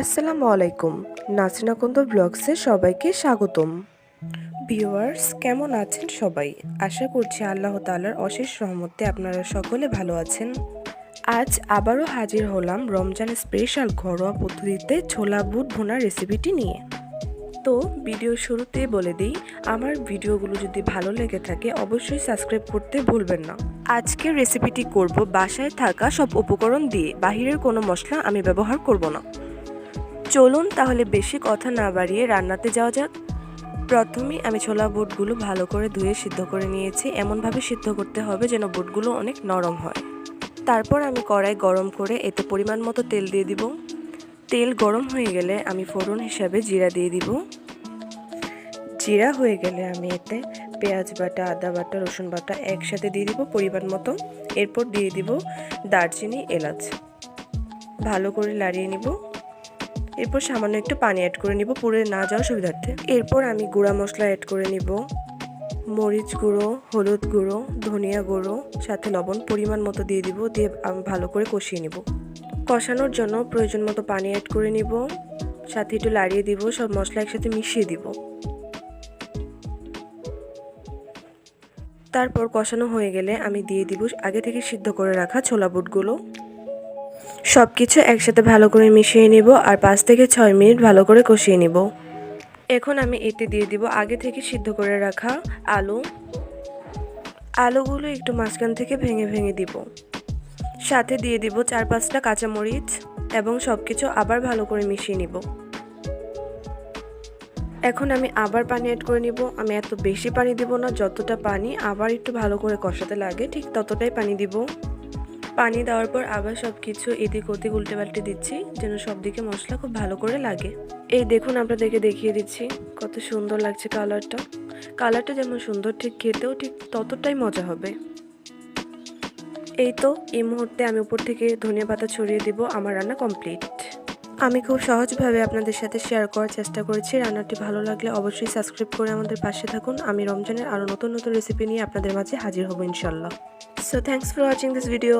আসসালামু আলাইকুম। নাসিনা কুন্দ ব্লগসে সবাইকে স্বাগতম। ভিউয়ার্স, কেমন আছেন সবাই? আশা করছি আল্লাহ তাআলার অশেষ রহমতে আপনারা সকলে ভালো আছেন। আজ আবারও হাজির হলাম রমজান স্পেশাল ঘরোয়া পদ্ধতিতে ছোলা, বুট ভুনার রেসিপিটি নিয়ে। তো ভিডিও শুরুতেই বলে দিই, আমার ভিডিওগুলো যদি ভালো লেগে থাকে অবশ্যই সাবস্ক্রাইব করতে ভুলবেন না। আজকের রেসিপিটি করব বাসায় থাকা সব উপকরণ দিয়ে, বাহিরের কোনো মশলা আমি ব্যবহার করব না। চলুন তাহলে বেশি কথা না বাড়িয়ে রান্নাতে যাওয়া যাক। প্রথমে আমি ছোলা বুটগুলো ভালো করে ধুয়ে সিদ্ধ করে নিয়েছি। এমনভাবে সিদ্ধ করতে হবে যেন বুটগুলো অনেক নরম হয়। তারপর আমি কড়াই গরম করে এতে পরিমাণ মতো তেল দিয়ে দিব। তেল গরম হয়ে গেলে আমি ফোড়ন হিসাবে জিরা দিয়ে দিব। জিরা হয়ে গেলে আমি এতে পেঁয়াজ বাটা, আদা বাটা, রসুন বাটা একসাথে দিয়ে দিব পরিমাণ মতো। এরপর দিয়ে দিব দারচিনি এলাচ। ভালো করে লাড়িয়ে নিব। এরপর সামান্য একটু পানি অ্যাড করে নিব পুড়ে না যাওয়ার সুবিধার্থে। এরপর আমি গুঁড়া মশলা অ্যাড করে নিব। মরিচ গুঁড়ো, হলুদ গুঁড়ো, ধনিয়া গুঁড়ো, সাথে লবণ পরিমাণ মতো দিয়ে দিব, দিয়ে আমি ভালো করে কষিয়ে নিব। কষানোর জন্য প্রয়োজন মতো পানি অ্যাড করে নিব। সাথে একটু লাড়িয়ে দিব, সব মশলা একসাথে মিশিয়ে দিব। তারপর কষানো হয়ে গেলে আমি দিয়ে দিব আগে থেকে সিদ্ধ করে রাখা ছোলা বুটগুলো। সব কিছু একসাথে ভালো করে মিশিয়ে নিব আর পাঁচ থেকে ছয় মিনিট ভালো করে কষিয়ে নিব। এখন আমি এতে দিয়ে দিব আগে থেকে সিদ্ধ করে রাখা আলু। আলুগুলো একটু মাঝখান থেকে ভেঙে ভেঙে দিব। সাথে দিয়ে দিব চার পাঁচটা কাঁচামরিচ এবং সব কিছু আবার ভালো করে মিশিয়ে নিব। এখন আমি আবার পানি অ্যাড করে নিব। আমি এত বেশি পানি দিব না, যতটা পানি আবার একটু ভালো করে কষাতে লাগে, ঠিক ততটাই পানি দিব। পানি দেওয়ার পর আবার সব কিছু এদিক ওদিক উল্টে পাল্টে দিচ্ছি, যেন সব দিকে মশলা খুব ভালো করে লাগে। এই দেখুন, আপনাদেরকে দেখিয়ে দিচ্ছি কত সুন্দর লাগছে কালারটা। কালারটা যেমন সুন্দর, ঠিক খেতেও ঠিক ততটাই মজা হবে। এই তো, এই মুহূর্তে আমি উপর থেকে ধনিয়া পাতা ছড়িয়ে দিব, আমার রান্না কমপ্লিট আমি খুব সহজভাবে আপনাদের সাথে শেয়ার করার চেষ্টা করেছি। রান্নাটি ভালো লাগলে অবশ্যই সাবস্ক্রাইব করে আমাদের পাশে থাকুন। আমি রমজানের আরও নতুন নতুন রেসিপি নিয়ে আপনাদের মাঝে হাজির হব ইনশাল্লাহ। So thanks for watching this video